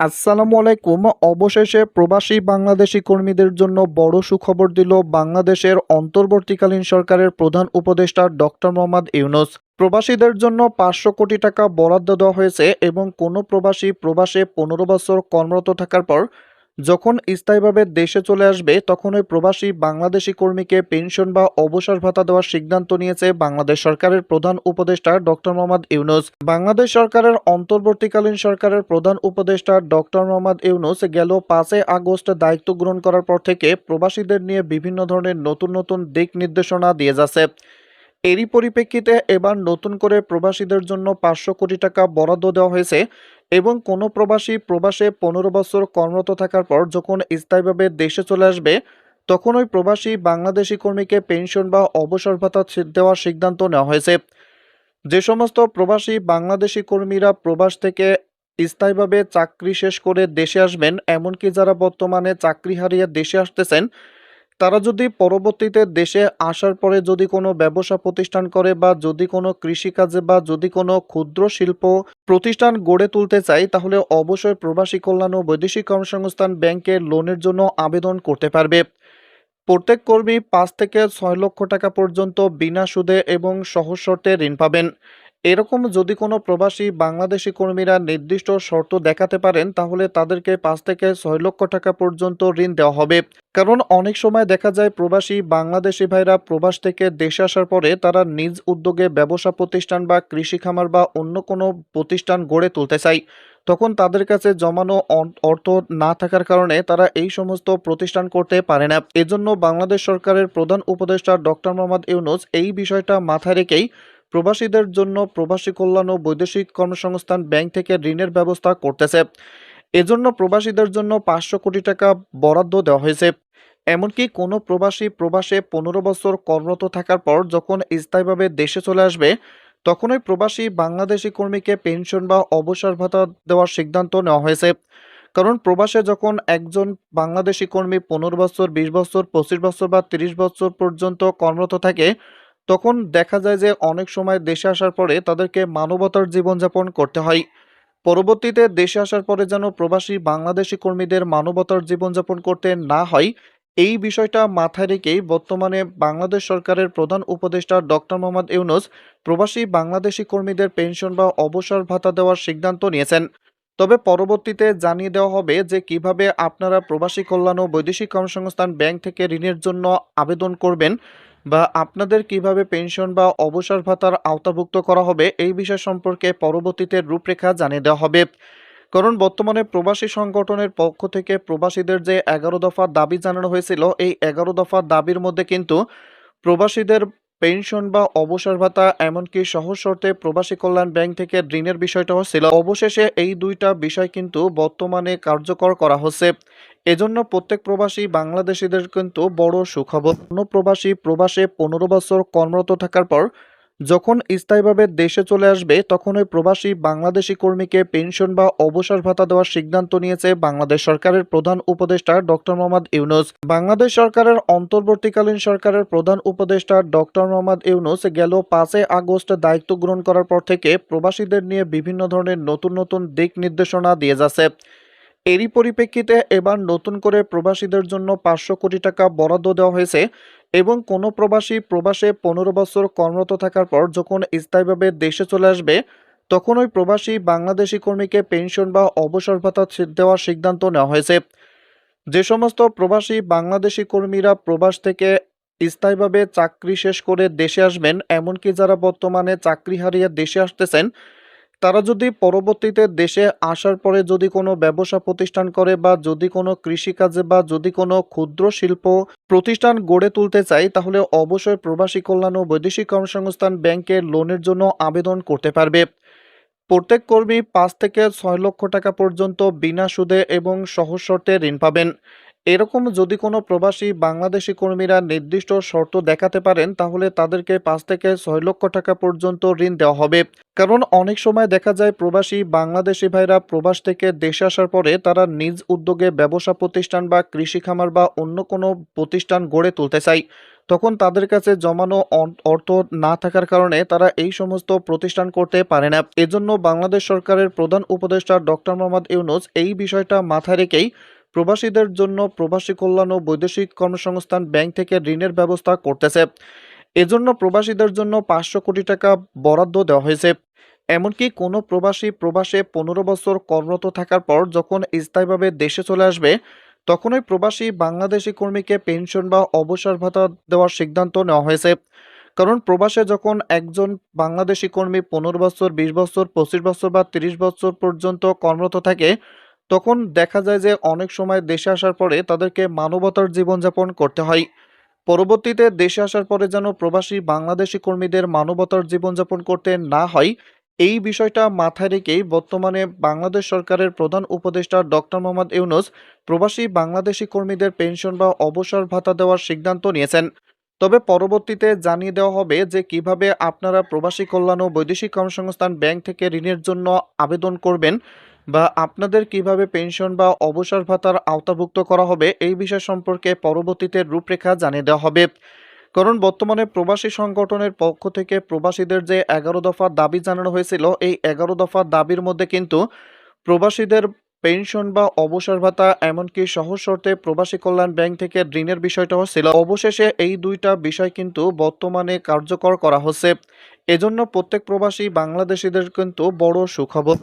আসসালামু আলাইকুম। অবশেষে প্রবাসী বাংলাদেশি কর্মীদের জন্য বড় সুখবর দিল বাংলাদেশের অন্তর্বর্তীকালীন সরকারের প্রধান উপদেষ্টা ডক্টর মোহাম্মদ ইউনুস। প্রবাসীদের জন্য পাঁচশো কোটি টাকা বরাদ্দ দেওয়া হয়েছে এবং কোনো প্রবাসী প্রবাসে পনেরো বছর কর্মরত থাকার পর যখন স্থায়ীভাবে দেশে চলে আসবে, তখন ওই প্রবাসী বাংলাদেশি কর্মীকে পেনশন বা অবসর ভাতা দেওয়ার সিদ্ধান্ত নিয়েছে বাংলাদেশ সরকারের প্রধান উপদেষ্টা ডক্টর মোহাম্মদ ইউনুস। বাংলাদেশ সরকারের অন্তর্বর্তীকালীন সরকারের প্রধান উপদেষ্টা ডক্টর মোহাম্মদ ইউনুস গেল পাঁচই আগস্ট দায়িত্ব গ্রহণ করার পর থেকে প্রবাসীদের নিয়ে বিভিন্ন ধরনের নতুন নতুন দিক নির্দেশনা দিয়ে যাচ্ছে। এরই পরিপ্রেক্ষিতে এবার নতুন করে প্রবাসীদের জন্য পাঁচশো কোটি টাকা বরাদ্দ দেওয়া হয়েছে এবং কোনো প্রবাসী প্রবাসে পনেরো বছর কর্মরত থাকার পর যখন স্থায়ীভাবে দেশে চলে আসবে, তখন ওই প্রবাসী বাংলাদেশি কর্মীকে পেনশন বা অবসর ভাতা দেওয়ার সিদ্ধান্ত নেওয়া হয়েছে। যে সমস্ত প্রবাসী বাংলাদেশি কর্মীরা প্রবাস থেকে স্থায়ীভাবে চাকরি শেষ করে দেশে আসবেন, এমনকি যারা বর্তমানে চাকরি হারিয়ে দেশে আসতেছেন তারা যদি পরবর্তীতে দেশে আসার পরে যদি কোনো ব্যবসা প্রতিষ্ঠান করে বা যদি কোনো কৃষিকাজে বা যদি কোনো ক্ষুদ্র শিল্প প্রতিষ্ঠান গড়ে তুলতে চায়, তাহলে অবশ্যই প্রবাসী কল্যাণ ও বৈদেশিক কর্মসংস্থান ব্যাংকে লোনের জন্য আবেদন করতে পারবে। প্রত্যেক কর্মী পাঁচ থেকে ছয় লক্ষ টাকা পর্যন্ত বিনা সুদে এবং সহজ শর্তে ঋণ পাবেন। এরকম যদি কোনো প্রবাসী বাংলাদেশি কর্মীরা নির্দিষ্ট শর্ত দেখাতে পারেন, তাহলে তাদেরকে পাঁচ থেকে ছয় লক্ষ টাকা পর্যন্ত ঋণ দেওয়া হবে। কারণ অনেক সময় দেখা যায় প্রবাসী বাংলাদেশি ভাইরা প্রবাস থেকে দেশে আসার পরে তারা নিজ উদ্যোগে ব্যবসা প্রতিষ্ঠান বা কৃষি খামার বা অন্য কোনো প্রতিষ্ঠান গড়ে তুলতে চায়। তখন তাদের কাছে জমানো অর্থ না থাকার কারণে তারা এই সমস্ত প্রতিষ্ঠান করতে পারে না। এজন্য বাংলাদেশ সরকারের প্রধান উপদেষ্টা ডক্টর মোহাম্মদ ইউনুস এই বিষয়টা মাথায় রেখেই প্রবাসীদের জন্য প্রবাসী কল্যাণ ও বৈদেশিক কর্মসংস্থান ব্যাংক থেকে ঋণের ব্যবস্থা করতেছে। এজন্য প্রবাসীদের জন্য পাঁচশো কোটি টাকা বরাদ্দ দেওয়া হয়েছে। এমনকি কোনো প্রবাসী প্রবাসে পনেরো বছর কর্মরত থাকার পর যখন স্থায়ীভাবে দেশে চলে আসবে, তখনই প্রবাসী বাংলাদেশি কর্মীকে পেনশন বা অবসর ভাতা দেওয়ার সিদ্ধান্ত নেওয়া হয়েছে। কারণ প্রবাসে যখন একজন বাংলাদেশি কর্মী পনেরো বছর, বিশ বছর, পঁচিশ বছর বা তিরিশ বছর পর্যন্ত কর্মরত থাকে তখন দেখা যায় যে অনেক সময় দেশে আসার পরে তাদেরকে মানবতার জীবনযাপন করতে হয়। পরবর্তীতে দেশে আসার পরে যেন প্রবাসী বাংলাদেশি কর্মীদের মানবতার জীবনযাপন করতে না হয়, এই বিষয়টা মাথায় রেখেই বর্তমানে বাংলাদেশ সরকারের প্রধান উপদেষ্টা ডক্টর মোহাম্মদ ইউনুস প্রবাসী বাংলাদেশি কর্মীদের পেনশন বা অবসর ভাতা দেওয়ার সিদ্ধান্ত নিয়েছেন। তবে পরবর্তীতে জানিয়ে দেওয়া হবে যে কীভাবে আপনারা প্রবাসী কল্যাণ ও বৈদেশিক কর্মসংস্থান ব্যাংক থেকে ঋণের জন্য আবেদন করবেন। বা আপনাদের কীভাবে পেনশন বা অবসর ভাতার আওতাভুক্ত করা হবে এই বিষয় সম্পর্কে পরবর্তীতে রূপরেখা জানিয়ে দেওয়া হবে। কারণ বর্তমানে প্রবাসী সংগঠনের পক্ষ থেকে প্রবাসীদের যে এগারো দফা দাবি জানানো হয়েছিল, এই এগারো দফা দাবির মধ্যে কিন্তু প্রবাসীদের পেনশন বা অবসর ভাতা, এমনকি সহজ শর্তে প্রবাসী কল্যাণ ব্যাংক থেকে ঋণের বিষয়টাও ছিল। অবশেষে এই দুইটা বিষয় কিন্তু বর্তমানে কার্যকর করা হচ্ছে। এজন্য প্রত্যেক প্রবাসী বাংলাদেশিদের কিন্তু বড় সুখবর। কোনো প্রবাসী প্রবাসে পনেরো বছর কর্মরত থাকার পর যখন স্থায়ীভাবে দেশে চলে আসবে, তখন ওই প্রবাসী বাংলাদেশি কর্মীকে পেনশন বা অবসর ভাতা দেওয়ার সিদ্ধান্ত নিয়েছে বাংলাদেশ সরকারের প্রধান উপদেষ্টা ডক্টর মোহাম্মদ ইউনুস। বাংলাদেশ সরকারের অন্তর্বর্তীকালীন সরকারের প্রধান উপদেষ্টা ডক্টর মোহাম্মদ ইউনুস গেল পাঁচই আগস্ট দায়িত্ব গ্রহণ করার পর থেকে প্রবাসীদের নিয়ে বিভিন্ন ধরনের নতুন নতুন দিক নির্দেশনা দিয়ে যাচ্ছে। এরই পরিপ্রেক্ষিতে এবার নতুন করে প্রবাসীদের জন্য পাঁচশো কোটি টাকা বরাদ্দ দেওয়া হয়েছে। এবং কোনো প্রবাসী প্রবাসে পনেরো বছর কর্মরত থাকার পর যখন স্থায়ীভাবে দেশে চলে আসবে, তখন ওই প্রবাসী বাংলাদেশি কর্মীকে পেনশন বা অবসর ভাতা দেওয়ার সিদ্ধান্ত নেওয়া হয়েছে। যে সমস্ত প্রবাসী বাংলাদেশি কর্মীরা প্রবাস থেকে স্থায়ীভাবে চাকরি শেষ করে দেশে আসবেন, এমনকি যারা বর্তমানে চাকরি হারিয়ে দেশে আসতেছেন তারা যদি পরবর্তীতে দেশে আসার পরে যদি কোনো ব্যবসা প্রতিষ্ঠান করে বা যদি কোনো কৃষিকাজে বা যদি কোনো ক্ষুদ্র শিল্প প্রতিষ্ঠান গড়ে তুলতে চায়, তাহলে অবশ্যই প্রবাসী কল্যাণ ও বৈদেশিক কর্মসংস্থান ব্যাংকে লোনের জন্য আবেদন করতে পারবে। প্রত্যেক কর্মী পাঁচ থেকে ছয় লক্ষ টাকা পর্যন্ত বিনা সুদে এবং সহজ শর্তে ঋণ পাবেন। এরকম যদি কোনো প্রবাসী বাংলাদেশি কর্মীরা নির্দিষ্ট শর্ত দেখাতে পারেন, তাহলে তাদেরকে পাঁচ থেকে ছয় লক্ষ টাকা পর্যন্ত ঋণ দেওয়া হবে। কারণ অনেক সময় দেখা যায় প্রবাসী বাংলাদেশি ভাইরা প্রবাস থেকে দেশে আসার পরে তারা নিজ উদ্যোগে ব্যবসা প্রতিষ্ঠান বা কৃষি খামার বা অন্য কোনো প্রতিষ্ঠান গড়ে তুলতে চায়। তখন তাদের কাছে জমানো অর্থ না থাকার কারণে তারা এই সমস্ত প্রতিষ্ঠান করতে পারে না। এজন্য বাংলাদেশ সরকারের প্রধান উপদেষ্টা ডক্টর মোহাম্মদ ইউনুস এই বিষয়টা মাথায় রেখেই প্রবাসীদের জন্য প্রবাসী কল্যাণ ও বৈদেশিক কর্মসংস্থান ব্যাংক থেকে ঋণের ব্যবস্থা করতেছে। এজন্য প্রবাসীদের জন্য পাঁচশো কোটি টাকা বরাদ্দ দেওয়া হয়েছে। এমনকি কোনো প্রবাসী প্রবাসে পনেরো বছর কর্মরত থাকার পর যখন স্থায়ীভাবে দেশে চলে আসবে, তখনই প্রবাসী বাংলাদেশি কর্মীকে পেনশন বা অবসর ভাতা দেওয়ার সিদ্ধান্ত নেওয়া হয়েছে। কারণ প্রবাসে যখন একজন বাংলাদেশি কর্মী পনেরো বছর, বিশ বছর, পঁচিশ বছর বা তিরিশ বছর পর্যন্ত কর্মরত থাকে তখন দেখা যায় যে অনেক সময় দেশে আসার পরে তাদেরকে মানবতার জীবনযাপন করতে হয়। পরবর্তীতে দেশে আসার পরে যেন প্রবাসী বাংলাদেশি কর্মীদের মানবতার জীবনযাপন করতে না হয়, এই বিষয়টা মাথায় রেখেই বর্তমানে বাংলাদেশ সরকারের প্রধান উপদেষ্টা ডক্টর মোহাম্মদ ইউনুস প্রবাসী বাংলাদেশি কর্মীদের পেনশন বা অবসর ভাতা দেওয়ার সিদ্ধান্ত নিয়েছেন। তবে পরবর্তীতে জানিয়ে দেওয়া হবে যে কীভাবে আপনারা প্রবাসী কল্যাণ ও বৈদেশিক কর্মসংস্থান ব্যাংক থেকে ঋণের জন্য আবেদন করবেন। বা আপনাদের কীভাবে পেনশন বা অবসর ভাতার আওতাভুক্ত করা হবে এই বিষয় সম্পর্কে পরবর্তীতে রূপরেখা জানিয়ে দেওয়া হবে। কারণ বর্তমানে প্রবাসী সংগঠনের পক্ষ থেকে প্রবাসীদের যে এগারো দফা দাবি জানানো হয়েছিল, এই এগারো দফা দাবির মধ্যে কিন্তু প্রবাসীদের পেনশন বা অবসর ভাতা এমনকি সহজ শর্তে প্রবাসী কল্যাণ ব্যাংক থেকে ঋণের বিষয়টাও ছিল অবশেষে এই দুইটা বিষয় কিন্তু বর্তমানে কার্যকর করা হচ্ছে। এজন্য প্রত্যেক প্রবাসী বাংলাদেশিদের কিন্তু বড় সুখবর।